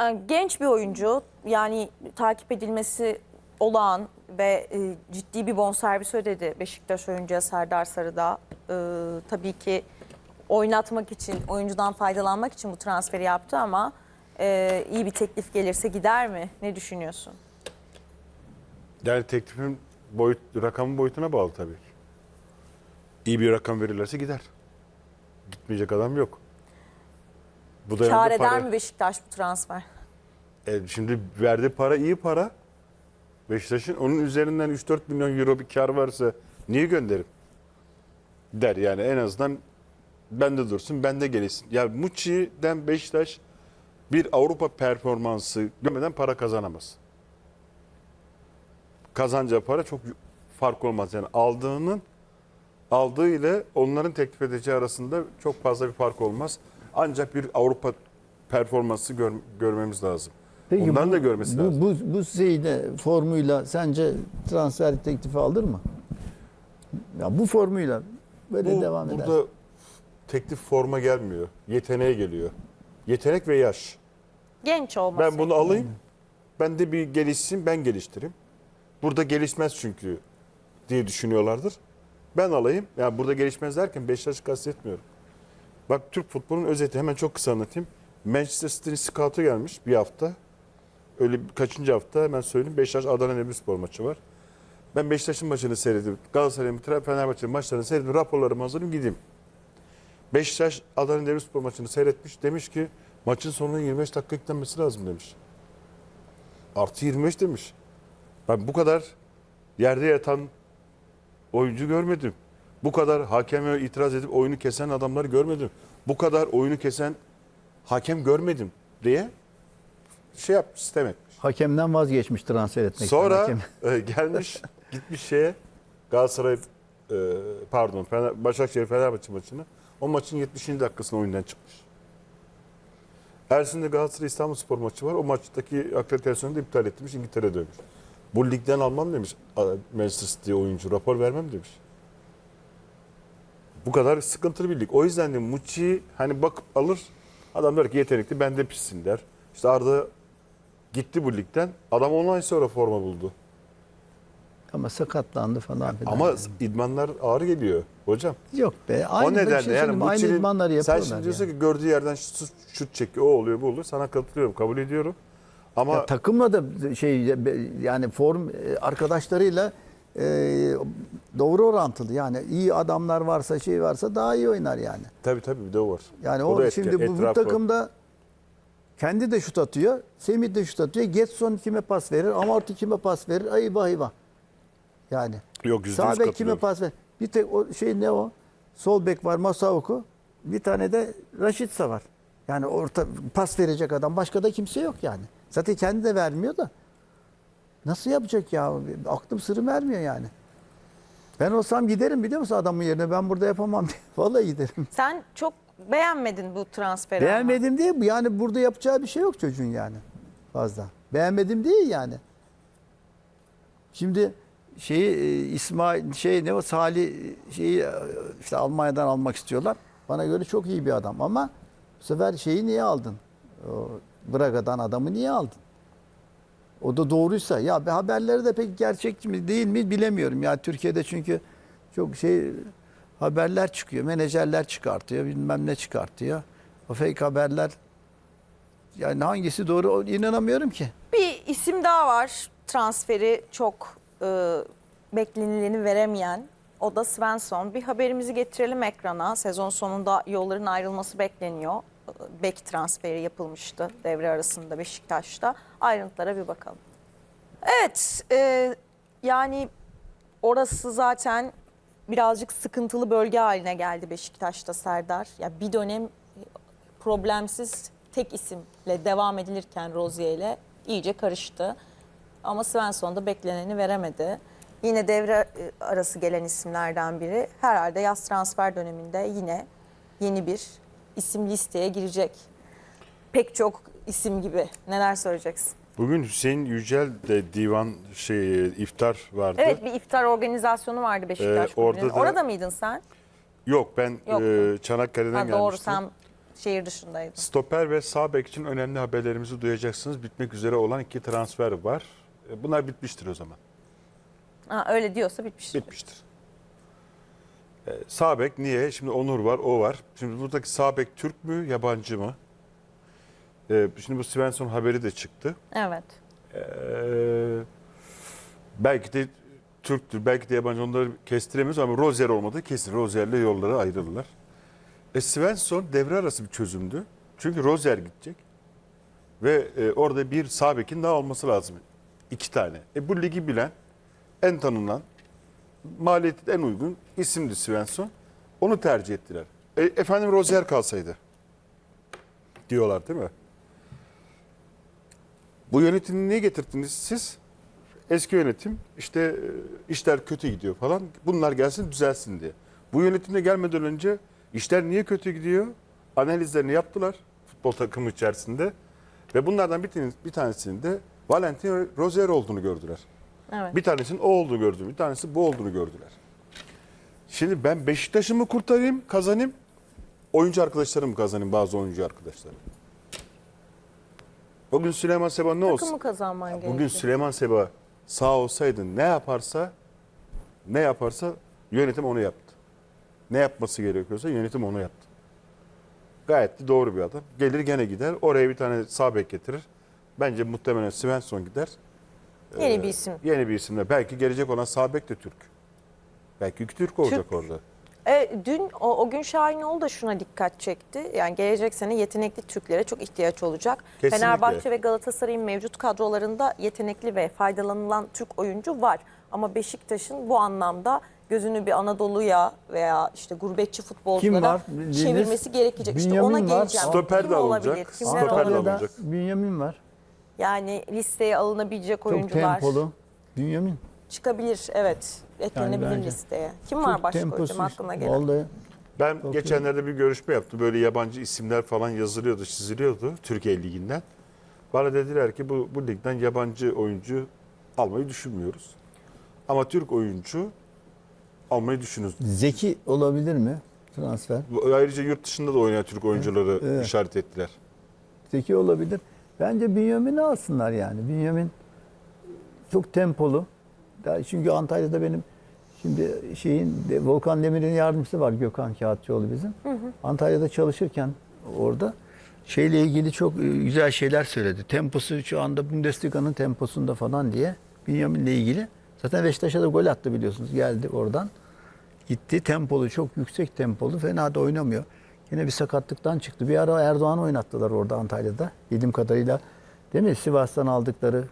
Ee, Genç bir oyuncu yani takip edilmesi olağan ve e, ciddi bir bonservis ödedi Beşiktaş oyuncuya Serdar Sarı'da. Ee, tabii ki oynatmak için, oyuncudan faydalanmak için bu transferi yaptı ama e, iyi bir teklif gelirse gider mi? Ne düşünüyorsun? Yani teklifin boyut, rakamın boyutuna bağlı tabii. İyi bir rakam verirlerse gider. Gitmeyecek adam yok. Bu da Kar eder para- mi Beşiktaş bu transfer? E, şimdi verdiği para iyi para. Beşiktaş'ın onun üzerinden 3-4 milyon euro bir kar varsa niye gönderim? Der yani en azından bende dursun, bende gelişsin. Ya Muçi'den Beşiktaş bir Avrupa performansı görmeden para kazanamaz. Kazanacağı para çok fark olmaz. Yani aldığının aldığı ile onların teklif edeceği arasında çok fazla bir fark olmaz. Ancak bir Avrupa performansı gör- görmemiz lazım. Onların bu, da görmesi bu, lazım. Bu, bu şeyle, formuyla sence transfer teklifi alır mı? Ya bu formuyla böyle Bu- devam eder. burada teklif forma gelmiyor. Yeteneğe geliyor. Yetenek ve yaş. Genç olması. Ben bunu alayım. Ben de bir gelişsin, ben geliştireyim. Burada gelişmez çünkü diye düşünüyorlardır. Ben alayım. Yani burada gelişmez derken Beşiktaş'ı kastetmiyorum. Bak Türk futbolunun özeti hemen çok kısa anlatayım. Manchester City'nin scout'u gelmiş bir hafta. Öyle kaçıncı hafta hemen söyleyeyim. Beşiktaş Adana Demirspor maçı var. Ben Beşiktaş'ın maçını seyredip Galatasaray'ın Fenerbahçe'nin maçlarını seyredip raporlarımı hazırlayayım gideyim. Beşiktaş Adana Demirspor maçını seyretmiş. Demiş ki maçın sonuna 25 dakika eklenmesi lazım demiş. Artı 25 demiş. Ben bu kadar yerde yatan oyuncu görmedim. Bu kadar hakeme itiraz edip oyunu kesen adamları görmedim. Bu kadar oyunu kesen hakem görmedim diye şey yapmış, sistem etmiş. Hakemden vazgeçmiş transfer etmekten. Sonra Hakem. e, gelmiş gitmiş şeye Galatasaray e, pardon Fener, Başakşehir Fenerbahçe maçını. O maçın 70. dakikasında oyundan çıkmış. Ersin'de Galatasaray İstanbul Spor maçı var. O maçtaki akreditasyonu da iptal etmiş. İngiltere'ye dönmüş. Bu ligden almam demiş Manchester City oyuncu. Rapor vermem demiş. Bu kadar sıkıntılı bir lig. O yüzden de Muçi hani bakıp alır. Adam der ki yetenekli ben de pissin der. İşte Arda gitti bu ligden. Adam 10 ay sonra forma buldu. Ama sakatlandı falan filan. Ama yani. idmanlar ağır geliyor hocam. Yok be. Aynı o bir nedenle şey yani söyleyeyim, aynı Muçi'nin idmanları sen yapıyorlar. şimdi diyorsun yani. ki gördüğü yerden şut, şut çekiyor. O oluyor bu oluyor. Sana katılıyorum. Kabul ediyorum. Ama Ya takımla da şey yani form e, arkadaşlarıyla e, doğru orantılı. Yani iyi adamlar varsa şey varsa daha iyi oynar yani. tabii tabii bir de o var. Yani O o, etki- şimdi bu, bu takımda kendi de şut atıyor. Semih de şut atıyor. Getson kime pas verir? Amorti kime pas verir? Ay vah eyvah. Yani. Yok yüzde Sağ yüz bek kime pas verir? Bir tek o şey ne o? Sol bek var Masauku. Bir tane de Raşitsa var. Yani orta pas verecek adam başka da kimse yok yani. Zaten kendi de vermiyor da. Nasıl yapacak ya? Aklım sırrım vermiyor yani. Ben olsam giderim biliyor musun adamın yerine ben burada yapamam diye. Vallahi giderim. Sen çok beğenmedin bu transferi ama. Beğenmedim diye yani burada yapacağı bir şey yok çocuğun yani fazla. Beğenmedim değil yani. Şimdi şeyi e, İsmail şey ne o Salih e, şeyi e, işte Almanya'dan almak istiyorlar. Bana göre çok iyi bir adam ama bu sefer şeyi niye aldın? O Braga'dan adamı niye aldın? O da doğruysa ya be haberleri de pek gerçek mi değil mi bilemiyorum. Ya Türkiye'de çünkü çok şey haberler çıkıyor. Menajerler çıkartıyor, bilmem ne çıkartıyor. O fake haberler yani hangisi doğru inanamıyorum ki. Bir isim daha var transferi çok e, beklenileni veremeyen. O da Svensson. Bir haberimizi getirelim ekrana. Sezon sonunda yolların ayrılması bekleniyor. Bek transferi yapılmıştı devre arasında Beşiktaş'ta. Ayrıntılara bir bakalım. Evet, e, yani orası zaten birazcık sıkıntılı bölge haline geldi Beşiktaş'ta Serdar. Ya bir dönem problemsiz tek isimle devam edilirken Rozier ile iyice karıştı. Ama Svensson da bekleneni veremedi. Yine devre e, arası gelen isimlerden biri. Herhalde yaz transfer döneminde yine yeni bir isim listeye girecek. Pek çok isim gibi. Neler söyleyeceksin? Bugün Hüseyin Yücel de divan şey iftar vardı. Evet bir iftar organizasyonu vardı Beşiktaş Ee, orada da- Orada mıydın sen? Yok ben Yok. e, Çanakkale'den Ha, gelmiştim. doğru sen Şehir dışındaydı. Stoper ve sağ bek için önemli haberlerimizi duyacaksınız. Bitmek üzere olan iki transfer var. E, Bunlar bitmiştir o zaman. Ha, öyle diyorsa bitmiş. Bitmiştir. E, sağ bek niye? Şimdi Onur var, o var. Şimdi buradaki sağ bek Türk mü, yabancı mı? E, şimdi bu Svensson haberi de çıktı. Evet. E, belki de Türktür, belki de yabancı onları kestiremiyoruz ama Rozier olmadı kesin. Rozier'le yolları ayrılırlar. E Svensson devre arası bir çözümdü. Çünkü Rozier gidecek. Ve e, orada bir sağ bekin daha olması lazım. İki tane. E bu ligi bilen, en tanınan, maliyeti en uygun isimdi Svensson. Onu tercih ettiler. E, efendim Rozier kalsaydı. Diyorlar değil mi? Bu yönetimi niye getirdiniz siz? Eski yönetim işte e, işler kötü gidiyor falan. Bunlar gelsin düzelsin diye. Bu yönetimde gelmeden önce işler niye kötü gidiyor? Analizlerini yaptılar futbol takımı içerisinde. Ve bunlardan bir, bir tanesinin de Rozier olduğunu gördüler. Evet. Bir tanesinin o olduğunu gördüm. Bir tanesi bu olduğunu gördüler. Şimdi ben Beşiktaş'ı mı kurtarayım, kazanayım? Oyuncu arkadaşlarımı kazanayım, bazı oyuncu arkadaşlarım. Bugün Süleyman Seba ne olsun? Takımı kazanman gerekiyor. Bugün Süleyman Seba sağ olsaydı ne yaparsa ne yaparsa yönetim onu yaptı. Ne yapması gerekiyorsa yönetim onu yaptı. Gayet de doğru bir adam. Gelir gene gider. Oraya bir tane sağ bek getirir. Bence muhtemelen Svensson gider. Yeni bir isim. Yeni bir isimle. Belki gelecek olan sağ bek de Türk. Belki iki Türk olacak Türk. orada. E, dün o, o gün Şahinoğlu da şuna dikkat çekti. Yani gelecek sene yetenekli Türklere çok ihtiyaç olacak. Kesinlikle. Fenerbahçe ve Galatasaray'ın mevcut kadrolarında yetenekli ve faydalanılan Türk oyuncu var. Ama Beşiktaş'ın bu anlamda gözünü bir Anadolu'ya veya işte gurbetçi futbolculara çevirmesi gerekecek. İşte Bünyamin ona var. geleceğim. Stoper de olabilir? alınacak. Stoper de alınacak. Bünyamin var. Yani listeye alınabilecek Çok oyuncular tempolu. Bünyamin. çıkabilir. Evet. Eklenebilir bence. listeye. Kim var Çok başka temposu hocam aklına gelen? Vallahi Ben Çok geçenlerde bir görüşme yaptım. Böyle yabancı isimler falan yazılıyordu, çiziliyordu Türkiye Ligi'nden. Bana dediler ki bu, bu ligden yabancı oyuncu almayı düşünmüyoruz. Ama Türk oyuncu almayı düşünüyoruz. Zeki olabilir mi transfer? Ayrıca yurt dışında da oynayan Türk oyuncuları Evet. işaret ettiler. Zeki olabilir. Bence Bünyamin'i alsınlar yani. Bünyamin çok tempolu. Daha çünkü Antalya'da benim şimdi şeyin Volkan Demir'in yardımcısı var Gökhan Kağıtçıoğlu bizim. Antalya'da çalışırken orada şeyle ilgili çok e, güzel şeyler söyledi. Temposu şu anda Bundesliga'nın temposunda falan diye Bünyamin'le ilgili. Zaten Beşiktaş'a da gol attı biliyorsunuz. Geldi oradan. Gitti tempolu çok yüksek tempolu fena da oynamıyor. Yine bir sakatlıktan çıktı. Bir ara Erdoğan oynattılar orada Antalya'da. Bildiğim kadarıyla Değil mi? Sivas'tan aldıkları